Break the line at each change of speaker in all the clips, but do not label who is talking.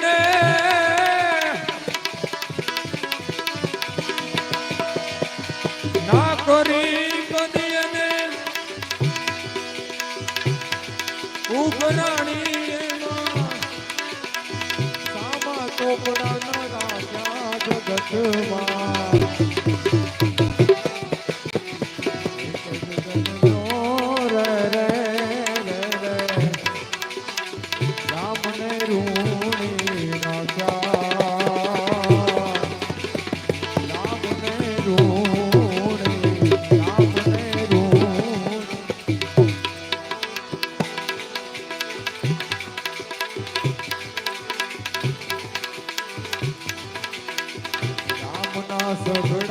ને ના કરી બદીને ઉપરાણી સામા તો રાજા જગતમાં. Thank you.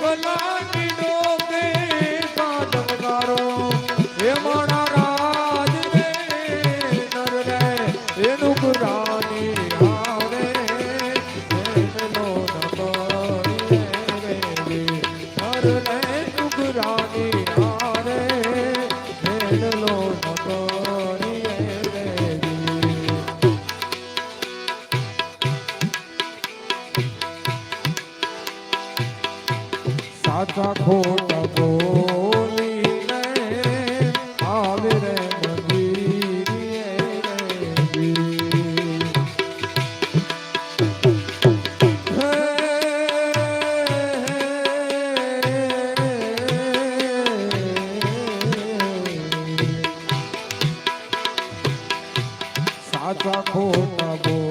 গোলামি પાછા ખોટા બોલી આવે સાચા ખોટા બોલ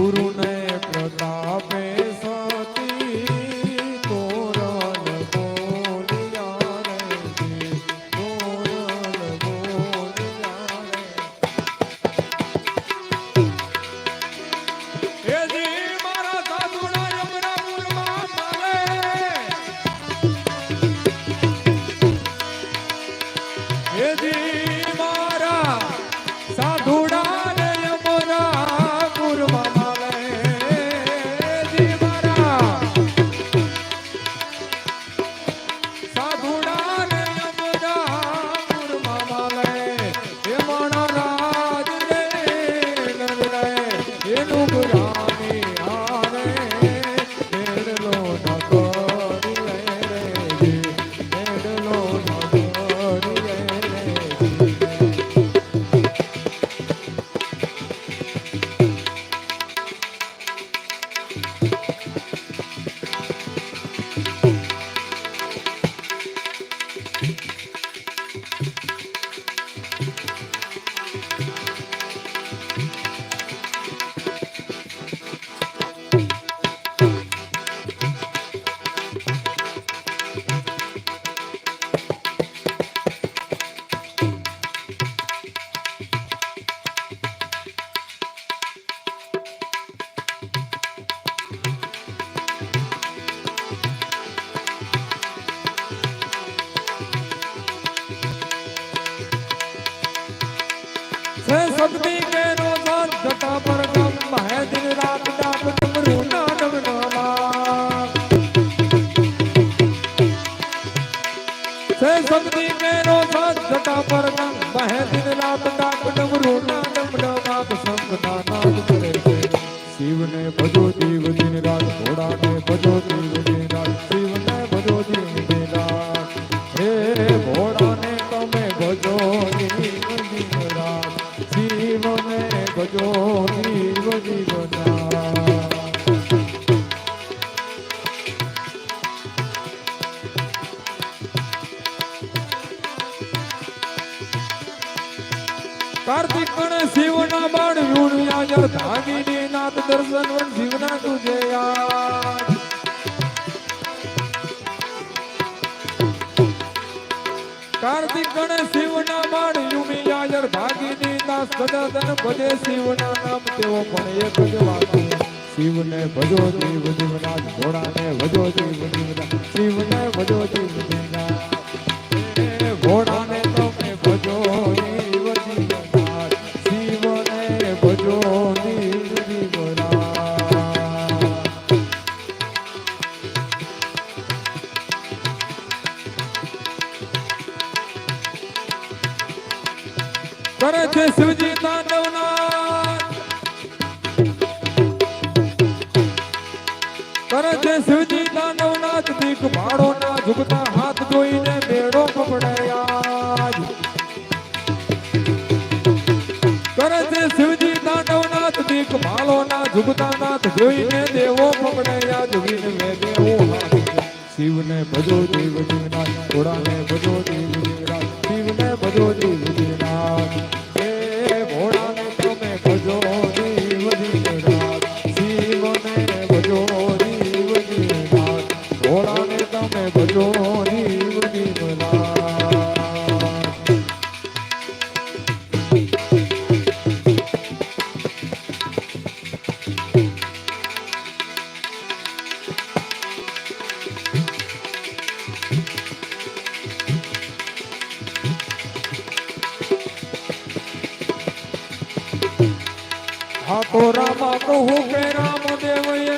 ગુરુને પ્રતાપ દર્શન વન શિવના તુજે કાર્તિક ગણે શિવના માણ યુમી જર ભાગીની દાસ સદાતન ભજે શિવના નામ, તેઓ પણ એક જ વાત. શિવને ભજો દેવ દેવરાજ, ઘોડાને ભજો દેવ દેવરાજ, શિવને ભજો દેવ કરે છે શિવજી તાંડવનાથ કરે છે શિવજી તાંડવનાથ દીક ભાડો ના ઝુકતા હાથ જોઈને મેળો પકડાયા કરે છે શિવજી તાંડવનાથ દીક ભાળો ના ઝુકતા નાથ જોઈને દેવો પકડાયા જોઈને મે દેવો શિવને ભજો દેવ દેવનાથ ઘોડાને ભજો દેવ દેવનાથ શિવને ભજો દેવ હા તો રામા કહું કે રામ દેવયે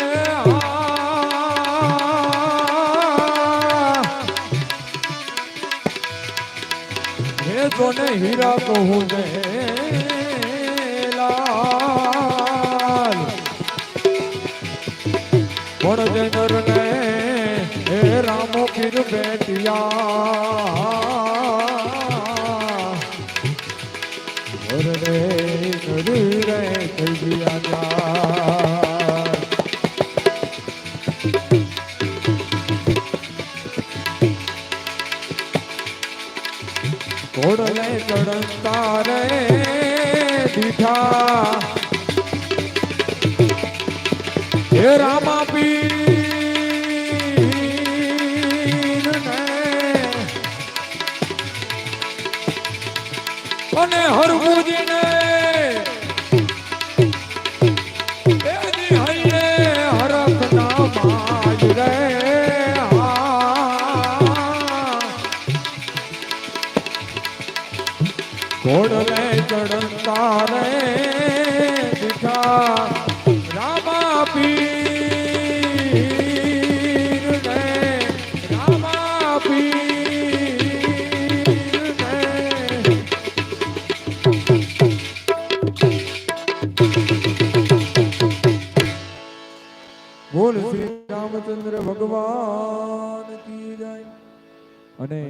હે જોને હીરા કહું લાલ. પણ જનર ને હે રામો પીર બેટિયા ઘોડલે ચડતા રે દીઠા. હે રામા ઘોડલે ચડતા રે દીઠા રામા પીર ને રામા પીર ને બોલ શ્રી રામચંદ્ર ભગવાન કી અને